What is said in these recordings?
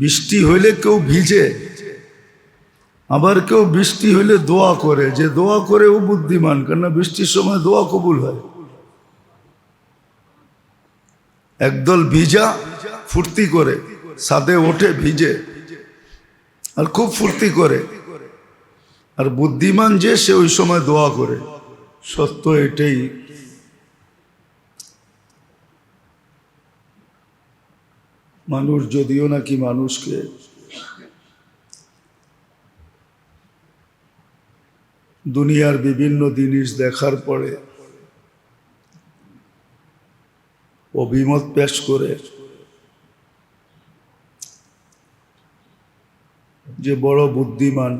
বৃষ্টি হইলে কেউ ভিজে, আবার কেউ বৃষ্টি হইলে দোয়া করে। যে দোয়া করে ও বুদ্ধিমান, কেননা বৃষ্টির সময় দোয়া কবুল হয়। একদল ভিজা ফুর্তি করে সাদে ওঠে ভিজে, আর খুব ফুর্তি করে। আর বুদ্ধিমান যে সে ওই সময় দোয়া করে। সত্য এটাই। মানুষ যদিও নাকি মানুষকে দুনিয়ার বিভিন্ন জিনিস দেখার পরে অভিমত পেশ করে যে বড় বুদ্ধিমান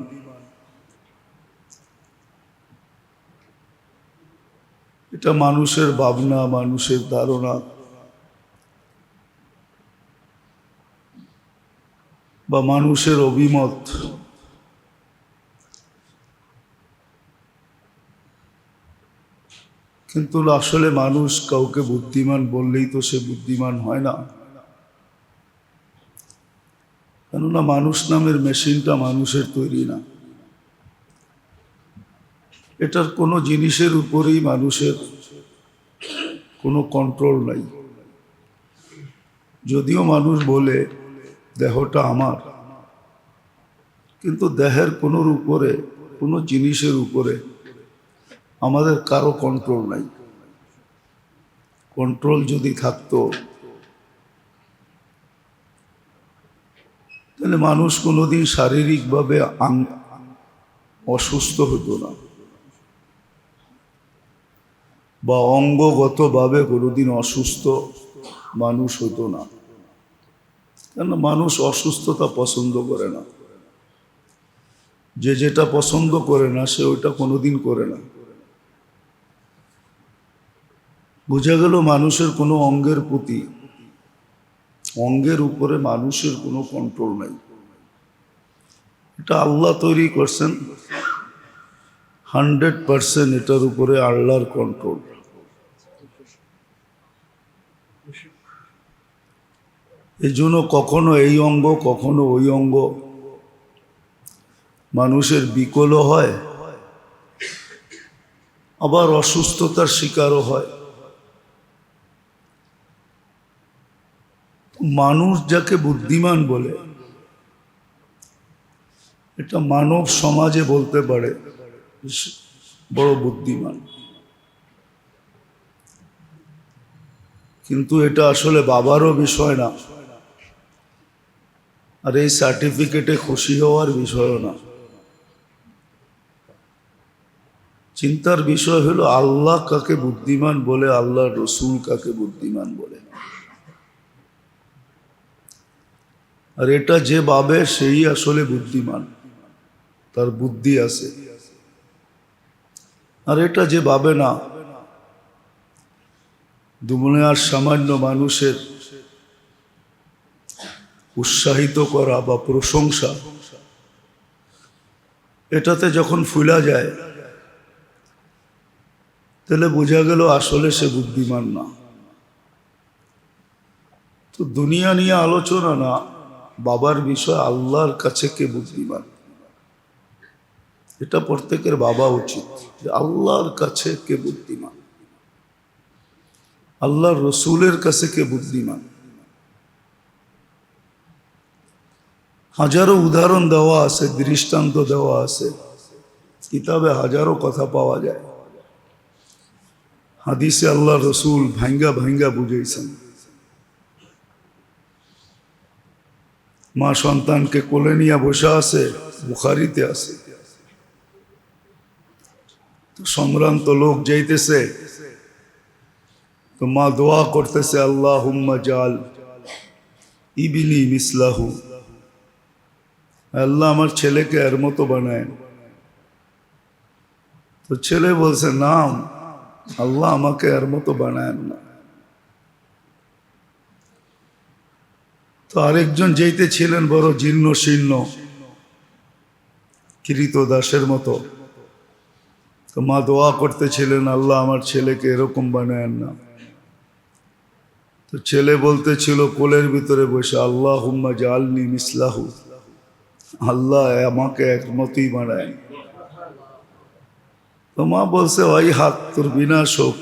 এটা মানুষের ভাবনা, মানুষের ধারণা বা মানুষের অভিমত। কিন্তু আসলে মানুষ কাউকে বুদ্ধিমান বললেই তো সে বুদ্ধিমান হয় না। কেননা মানুষ নামের মেশিনটা মানুষের তৈরি না। এটার কোনো জিনিসের উপরেই মানুষের কোনো কন্ট্রোল নাই। যদিও মানুষ বলে দেহটা আমার। কিন্তু দেহের কোনোর উপরে, কোনো জিনিসের উপরে আমাদের কারও কন্ট্রোল নাই। কন্ট্রোল যদি থাকতো, তাহলে মানুষ কোনোদিন শারীরিকভাবে অসুস্থ হতো না। বা অঙ্গগতভাবে কোনোদিন অসুস্থ মানুষ হতো না। কেন মানুষ অসুস্থতা পছন্দ করে না? যে যেটা পছন্দ করে না, সে ওইটা কোনোদিন করে না। বোঝা গেল মানুষের কোনো অঙ্গের প্রতি, অঙ্গের উপরে মানুষের কোনো কন্ট্রোল নাই। এটা আল্লাহ তৈরি করছেন। হান্ড্রেড পারসেন্ট এটার উপরে আল্লাহর কন্ট্রোল এই জন্য কখনো এই অঙ্গ, কখনো ওই অঙ্গ। মানুষের বিকলও হয়, আবার অসুস্থতার শিকারও হয়। মানুষ যাকে বুদ্ধিমান বলে, এটা মানব সমাজে বলতে পারে বড় বুদ্ধিমান। কিন্তু এটা আসলে বাবারও বিষয় না। আর এই সার্টিফিকেটে খুশি হওয়ার বিষয়ও না। চিন্তার বিষয় হলো আল্লাহ কাকে বুদ্ধিমান বলে আল্লাহ রসুল কাকে বুদ্ধিমান বলে। আর এটা যে ভাবে সেই আসলে বুদ্ধিমান, তার বুদ্ধি আছে। আর এটা যে ভাবে না, দুমনে আর সামান্য মানুষের উৎসাহিত করা বা প্রশংসা। এটাতে যখন ফুলা যায়, তাহলে বোঝা গেল আসলে সে বুদ্ধিমান না। তো দুনিয়া নিয়ে আলোচনা না, বাবার বিষয় আল্লাহর কাছে কে বুদ্ধিমান? এটা প্রত্যেকের বাবা উচিত যে আল্লাহর কাছে কে বুদ্ধিমান? আল্লাহর রসুলের কাছে কে বুদ্ধিমান? হাজারো উদাহরণ দেওয়া আছে, দৃষ্টান্ত দেওয়া আছে। কিতাবে হাজারো কথা পাওয়া যায়। হাদিসে আল্লাহ রসুল ভাঙ্গা ভাঙ্গা বুঝেছেন মা সন্তানকে কোলে নিয়ে বসে আছে, বুখারিতে আছে। সম্ভ্রান্ত লোক যাইতেছে, তো মা দোয়া করতেছে আল্লাহ জাল ইবিনি মিসলাহু। আল্লাহ আমার ছেলেকে এর মতো বানায়। তো ছেলে বলছে, নাম, আল্লাহ আমাকে এর মতো বানায় না। তো আরেকজন যেইতে ছিলেন বড় জীর্ণ শীর্ণ কৃত দাসের মতো। তো মা দোয়া করতেছিলেন, আল্লাহ আমার ছেলেকে এরকম বানায় না। তো ছেলে বলতেছিল, কোলের ভিতরে বসে আল্লাহ হুম্মা জালনি মিসলাহু। আল্লাহ আমাকে একমতই বানায়। তো মা বলছে, ওই হাত তোর বিনাশ হোক।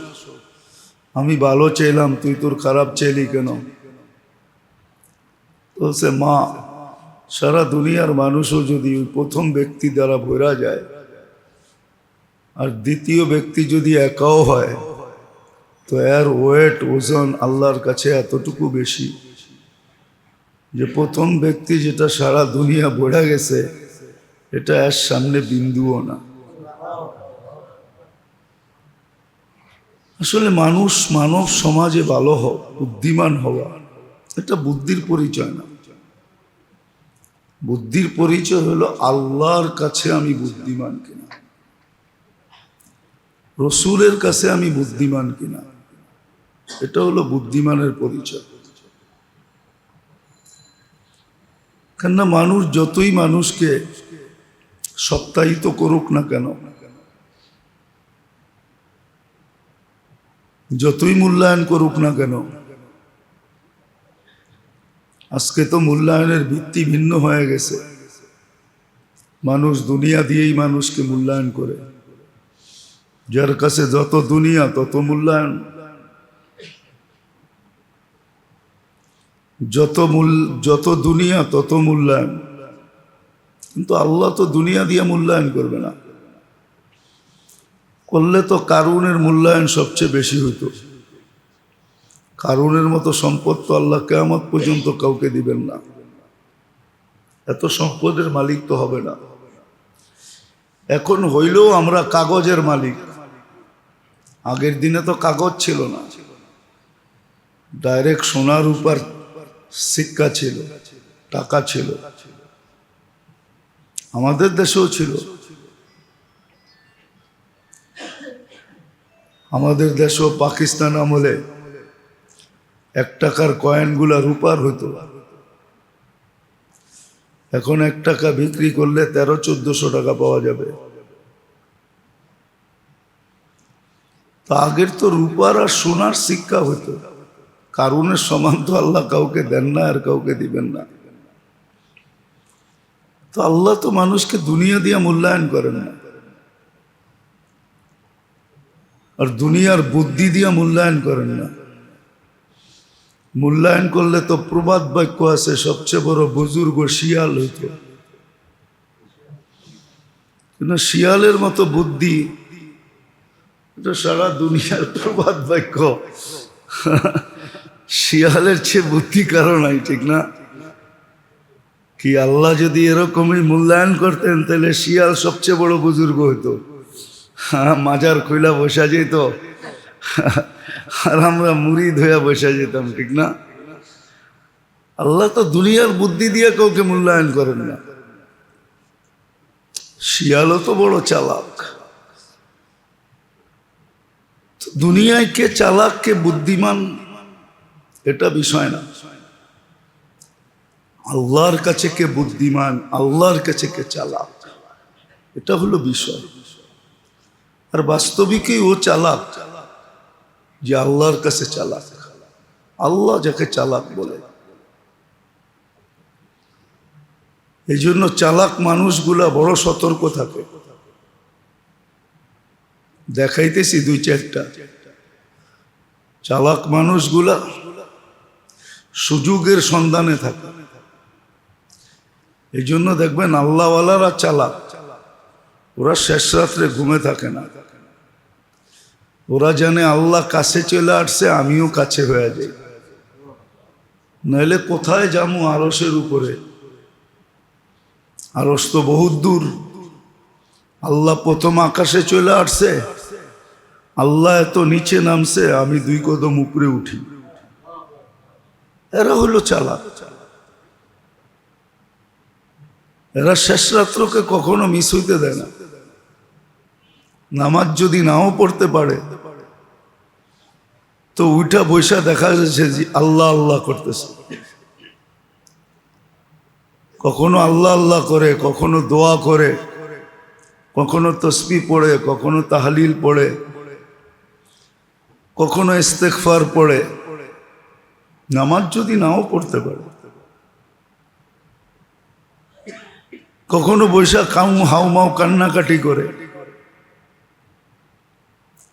আমি ভালো চাইলাম, তুই তোর খারাপ চাইলি কেন? বলছে, মা, সারা দুনিয়ার মানুষও যদি প্রথম ব্যক্তি দ্বারা ভরা যায়, আর দ্বিতীয় ব্যক্তি যদি একাও হয়, তো এর ওয়েট ওজন আল্লাহর কাছে এতটুকু বেশি। যে প্রথম ব্যক্তি যেটা সারা দুনিয়া বোঝা গেছে, এটা এর সামনে বিন্দুও না। আসলে মানুষ মানব সমাজে ভালো হোক, বুদ্ধিমান হওয়া, এটা বুদ্ধির পরিচয় না। বুদ্ধির পরিচয় হলো আল্লাহর কাছে আমি বুদ্ধিমান কিনা। রসুলের কাছে আমি বুদ্ধিমান কিনা। এটা হলো বুদ্ধিমানের পরিচয়। কেননা মানুষ যতই মানুষকে সপ্তাহিত করুক না কেন, যতই মূল্যায়ন করুক না কেন, আজকে তো মূল্যায়নের ভিত্তি ভিন্ন হয়ে গেছে। মানুষ দুনিয়া দিয়েই মানুষকে মূল্যায়ন করে। যার কাছে যত দুনিয়া তত মূল্যায়ন। যত মূল, যত দুনিয়া তত মূল্যায়ন। কিন্তু আল্লাহ তো দুনিয়া দিয়ে মূল্যায়ন করবে না। করলে তো কারুনের মূল্যায়ন সবচেয়ে বেশি হইতো। কারুনের মতো সম্পদ তো আল্লাহ কেয়ামত পর্যন্ত কাউকে দিবেন না। এত সম্পদের মালিক তো হবে না। এখন হইলেও আমরা কাগজের মালিক। আগের দিনে তো কাগজ ছিল না। ডাইরেক্ট সোনার উপর সিক্কা ছিল, টাকা ছিল। আমাদের দেশেও ছিল। আমাদের দেশও পাকিস্তান আমলে এক টাকার কয়েনগুলা রূপার হতো এখন এক টাকা বিক্রি করলে তেরো, চোদ্দশো টাকা পাওয়া যাবে। তা আগের তো রূপার আর সোনার শিক্ষা হতো কারণের সমান তো আল্লাহ কাউকে দেন না আর কাউকে দিবেন না। তো আল্লাহ তো মানুষকে দুনিয়া দিয়ে মূল্যায়ন করেন না। আর দুনিয়ার বুদ্ধি দিয়ে মূল্যায়ন করেন না। মূল্যায়ন করলে তো প্রবাদ বাক্য আছে, সবচেয়ে বড় বুজুর্গ শিয়াল হইত। কিন্তু শিয়ালের মতো বুদ্ধি, এটা সারা দুনিয়ার প্রবাদ বাক্য। শিয়ালের চেয়ে বুদ্ধি কারও নাই, ঠিক না? কি আল্লাহ যদি এরকমই মূল্যায়ন করতেন, তাহলে শিয়াল সবচেয়ে বড় বুজুর্গ হইতো। হ্যাঁ মাজার খুইলা বসা যেত। আর আমরা মুড়ি ধোয়া বসা যেতাম, ঠিক না? আল্লাহ তো দুনিয়ার বুদ্ধি দিয়ে কাউকে মূল্যায়ন করেন না। শিয়ালও তো বড় চালাক। দুনিয়ায় কে চালাক, কে বুদ্ধিমান এটা বিষয় না। আল্লাহর কাছে কে বুদ্ধিমান, আল্লাহর কাছে কে চালাক, এটা হলো বিষয়। আর বাস্তবিকই ও চালাক যে আল্লাহর কাছে চালাক। আল্লাহ যাকে চালাক বলে। এই জন্য চালাক মানুষগুলা বড় সতর্ক থাকে। দেখাইতেছি দুই চারটা। চালাক মানুষগুলা সুযোগের সন্ধানে থাকে। এই জন্য দেখবেন আল্লাহওয়ালারা চালাক। ওরা শেষ রাত্রে ঘুমে থাকে না। ওরা জানে আল্লাহ কাছে চলে আসছে, আমিও কাছে হয়ে যাই। নইলে কোথায় যাব আরসের উপরে? আরস তো বহুত দূর। আল্লাহ প্রথম আকাশে চলে আসছে। আল্লাহ এত নিচে নামছে, আমি দুই কদম উপরে উঠি। এরা হলো চালাক। এরা শেষ রাত্রকে কখনো মিস হইতে দেয় না। নামাজ যদি নাও পড়তে পারে, তো উঠা বৈশা দেখা যাচ্ছে যে আল্লাহ আল্লাহ করতেছে। কখনো আল্লাহ আল্লাহ করে, কখনো দোয়া করে, কখনো তসবি পড়ে, কখনো তাহালিল পড়ে, কখনো ইস্তেকফার পড়ে নামাজ যদি নাও পড়তে পারে। কখনো বৈশাখ হাউ মাউ কান্নাকাটি করে।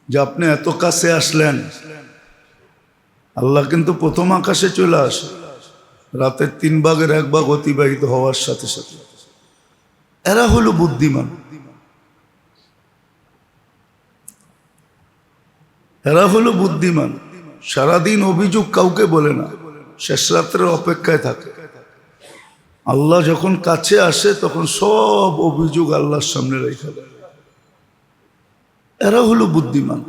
যে আপনি এত কাছে আসলেন, আল্লাহ কিন্তু প্রথম আকাশে চলে আসে, রাতের তিন ভাগের এক ভাগ অতিবাহিত হওয়ার সাথে সাথে। এরা হলো বুদ্ধিমান। এরা হলো বুদ্ধিমান। সারাদিন অভিযোগ কাউকে বলে না, শেষ রাত্রের অপেক্ষায় থাকে। আল্লাহ যখন কাছে আসে, তখন সব অভিযোগ আল্লাহর সামনে রেখে এরা হলো বুদ্ধিমান।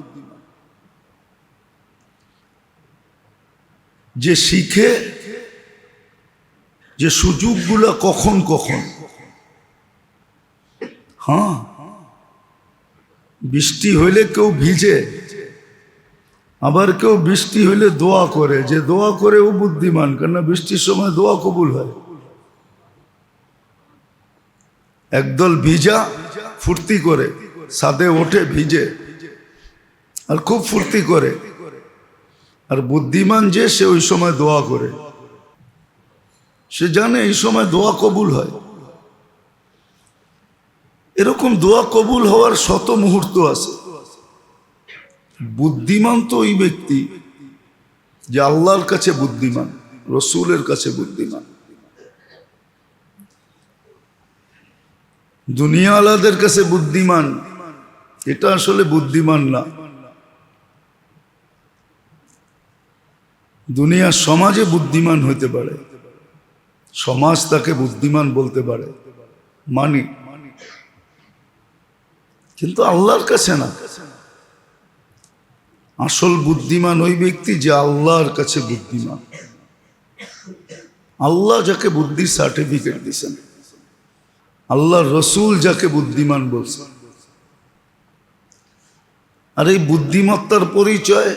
যে শিখে, যে সুযোগগুলো কখন কখন। হ্যাঁ বৃষ্টি হইলে কেউ ভিজে আবার কেউ বৃষ্টি হইলে দোয়া করে, যে দোয়া করে ও বুদ্ধিমান, কেননা বৃষ্টির সময় দোয়া কবুল হয়। একদল ভিজা ফুর্তি করে, সাদে ওঠে, ভিজে, আর খুব ফুর্তি করে। আর বুদ্ধিমান যে, সে ওই সময় দোয়া করে। সে জানে এই সময় দোয়া কবুল হয়। এরকম দোয়া কবুল হওয়ার শত মুহূর্ত আছে। বুদ্ধিমান তো ওই ব্যক্তি যে আল্লাহর কাছে বুদ্ধিমান, রসুলের কাছে বুদ্ধিমান। দুনিয়া আলাদের কাছে বুদ্ধিমান, এটা আসলে বুদ্ধিমান না। দুনিয়ার সমাজে বুদ্ধিমান হইতে পারে, সমাজ তাকে বুদ্ধিমান বলতে পারে, মানি। কিন্তু আল্লাহর কাছে না। আসল বুদ্ধিমান ওই ব্যক্তি যে আল্লাহর কাছে বুদ্ধিমান। আল্লাহ যাকে বুদ্ধির সার্টিফিকেট দিছেন আল্লাহ রসুল যাকে বুদ্ধিমান বলছেন। আর এই বুদ্ধিমত্তার পরিচয়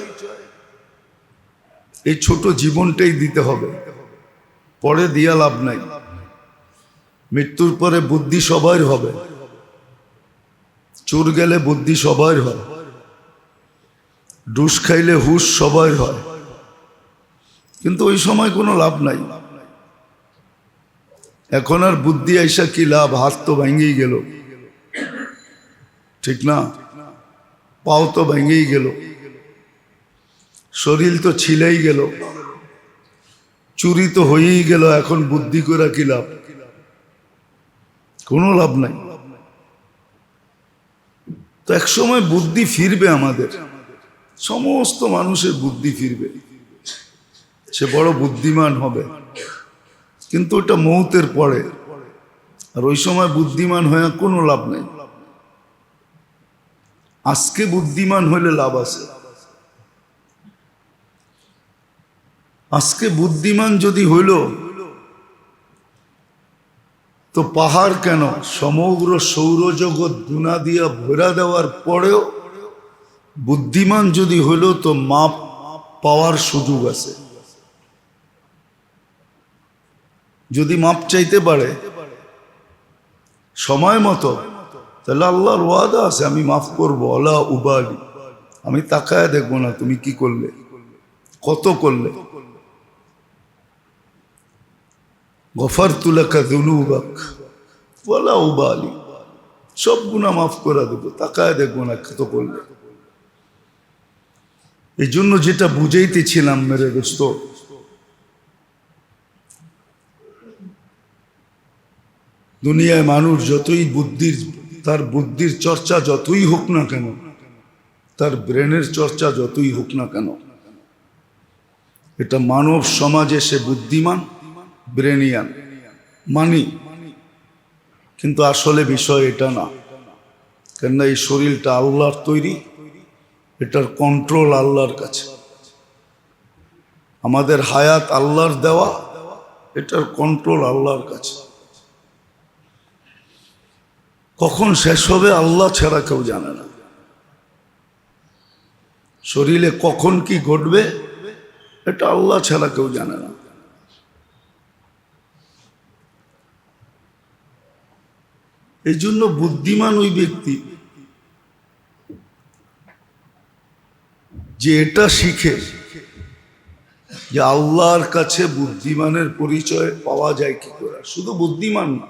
এই ছোট জীবনটাই দিতে হবে। পরে দিয়া লাভ নাই। মৃত্যুর পরে বুদ্ধি সবার হবে। চোর গেলে বুদ্ধি সবার হয় ডুস খাইলে হুশ সবাই হয়। কিন্তু ওই সময় কোনো লাভ নাই। এখন আর বুদ্ধি আইসা কি লাভ? হাত তো ভেঙেই গেল। ঠিক না? পাও তো ভেঙেই গেল। শরীর তো ছিলেই গেল। চুরি তো হয়েই গেল। এখন বুদ্ধি করে কি লাভ? কোনো লাভ নাই। তো একসময় বুদ্ধি ফিরবে আমাদের। সমস্ত মানুষের বুদ্ধি ফিরবে। সে বড় বুদ্ধিমান হবে। কিন্তু ওটা মৌতের পরে। আর ওই সময় বুদ্ধিমান হয়ে কোনো লাভ নেই। আজকে বুদ্ধিমান হইলে লাভ আছে। আজকে বুদ্ধিমান যদি হইল, তো পাহাড় কেন? সমগ্র সৌরজগৎ দুনা দিয়া ভরা দেওয়ার পরেও বুদ্ধিমান যদি হইল তো মাপ পাওয়ার সুযোগ আছে। যদি মাপ চাইতে পারে, সময় মতো, তাহলে আল্লাহর ওয়াদা আছে, আমি মাফ করব আল্লাহ উবালি আমি তাকায় দেখব না, তুমি কি করলে, কত করলে। গফার তুলাকা দুলুবাক বলা উবালি সব গুণা মাফ করে দেবো, তাকায় দেখব না কত করলে। এই জন্য যেটা বুঝাইতেছিলাম, মেরে দোস্ত। দুনিয়ায় মানুষ যতই বুদ্ধির, তার বুদ্ধির চর্চা যতই হোক না কেন, তার ব্রেনের চর্চা যতই হোক না কেন, এটা মানব সমাজে সে বুদ্ধিমান, ব্রেনিয়ান, মানি। কিন্তু আসলে বিষয় এটা না। কেননা এই শরীরটা আল্লাহর তৈরি এটার কন্ট্রোল আল্লাহর কাছে। আমাদের হায়াত আল্লাহর দেওয়া, এটার কন্ট্রোল আল্লাহর কাছে। কখন শেষ হবে আল্লাহ ছাড়া কেউ জানে না। শরীরে কখন কি ঘটবে, এটা আল্লাহ ছাড়া কেউ জানে না। এই জন্য বুদ্ধিমান ওই ব্যক্তি যে এটা শিখে যে আল্লাহর কাছে বুদ্ধিমানের পরিচয় পাওয়া যায় কি করে? শুধু বুদ্ধিমান না